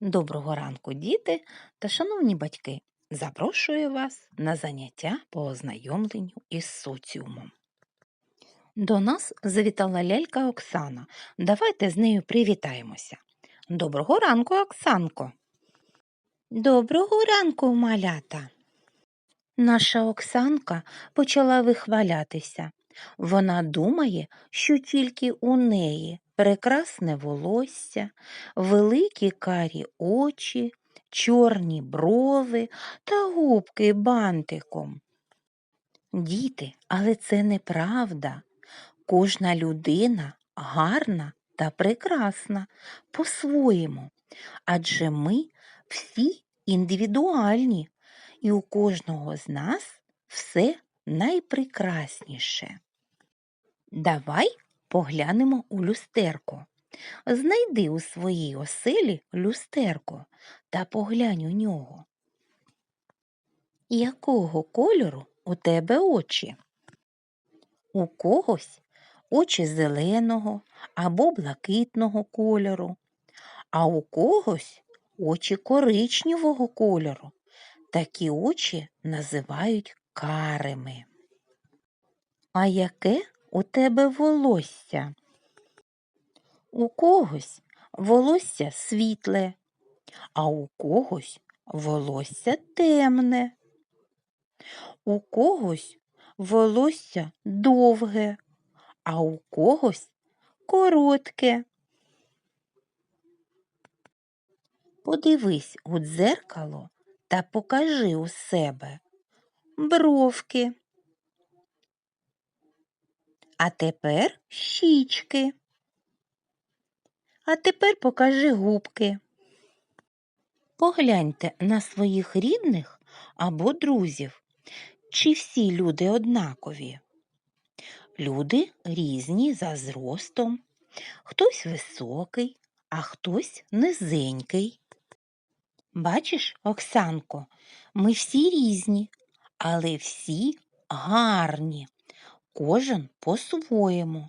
Доброго ранку, діти та шановні батьки! Запрошую вас на заняття по ознайомленню із соціумом. До нас завітала лялька Оксана. Давайте з нею привітаємося. Доброго ранку, Оксанко. Доброго ранку, малята. Наша Оксанка почала вихвалятися. Вона думає, що тільки у неї прекрасне волосся, великі карі очі, чорні брови та губки бантиком. Діти, але це неправда. Кожна людина гарна та прекрасна по-своєму, адже ми всі індивідуальні, і у кожного з нас все найпрекрасніше. Давай поглянемо у люстерко. Знайди у своїй оселі люстерко та поглянь у нього. Якого кольору у тебе очі? У когось очі зеленого або блакитного кольору, а у когось очі коричневого кольору. Такі очі називають карими. А яке у тебе волосся? У когось волосся світле, а у когось волосся темне. У когось волосся довге, а у когось коротке. Подивись у дзеркало та покажи у себе бровки. А тепер щічки. А тепер покажи губки. Погляньте на своїх рідних або друзів. Чи всі люди однакові? Люди різні за зростом. Хтось високий, а хтось низенький. Бачиш, Оксанко, ми всі різні, але всі гарні, кожен по-своєму.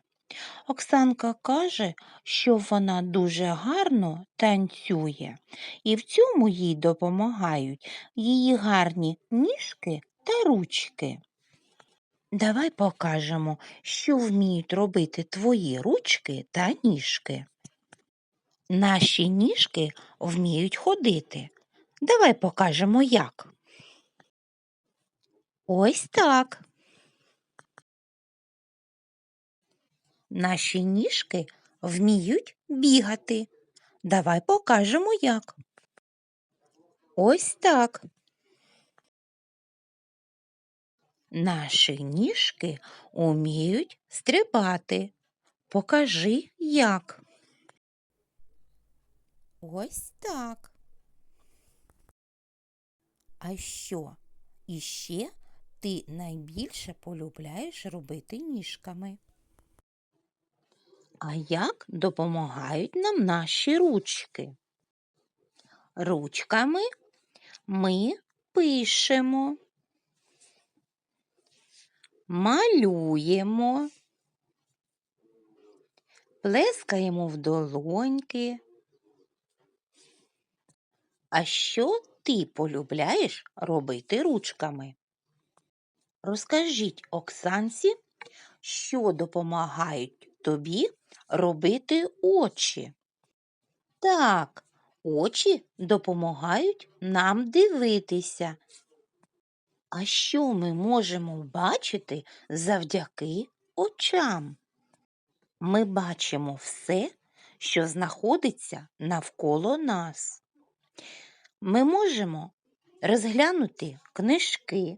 Оксанка каже, що вона дуже гарно танцює, і в цьому їй допомагають її гарні ніжки та ручки. Давай покажемо, що вміють робити твої ручки та ніжки. Наші ніжки вміють ходити. Давай покажемо як. Ось так. Наші ніжки вміють бігати. Давай покажемо як. Ось так. Наші ніжки уміють стрибати. Покажи як. Ось так. А що іще ти найбільше полюбляєш робити ніжками? А як допомагають нам наші ручки? Ручками ми пишемо, малюємо, плескаємо в долоньки. А що ти полюбляєш робити ручками? Розкажіть Оксанці, що допомагають тобі робити очі. Так, очі допомагають нам дивитися. А що ми можемо бачити завдяки очам? Ми бачимо все, що знаходиться навколо нас. Ми можемо розглянути книжки,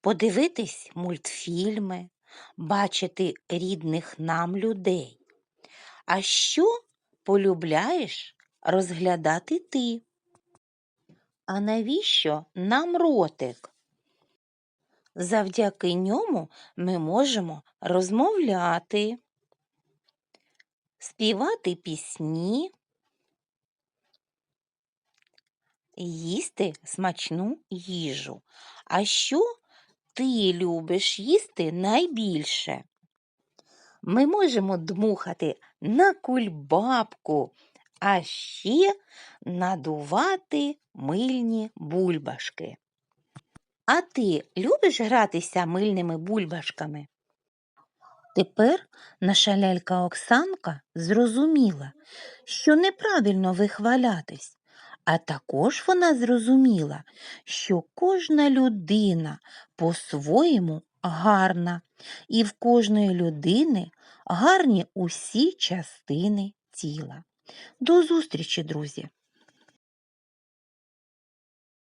подивитись мультфільми, бачити рідних нам людей. А що полюбляєш розглядати ти? А навіщо нам ротик? Завдяки ньому ми можемо розмовляти, співати пісні, їсти смачну їжу. А що ти любиш їсти найбільше? Ми можемо дмухати на кульбабку а ще надувати мильні бульбашки. А ти любиш гратися мильними бульбашками? Тепер наша лялька Оксанка зрозуміла, що неправильно вихвалятись, а також вона зрозуміла, що кожна людина по-своєму гарна, і в кожної людини гарні усі частини тіла. До зустрічі, друзі!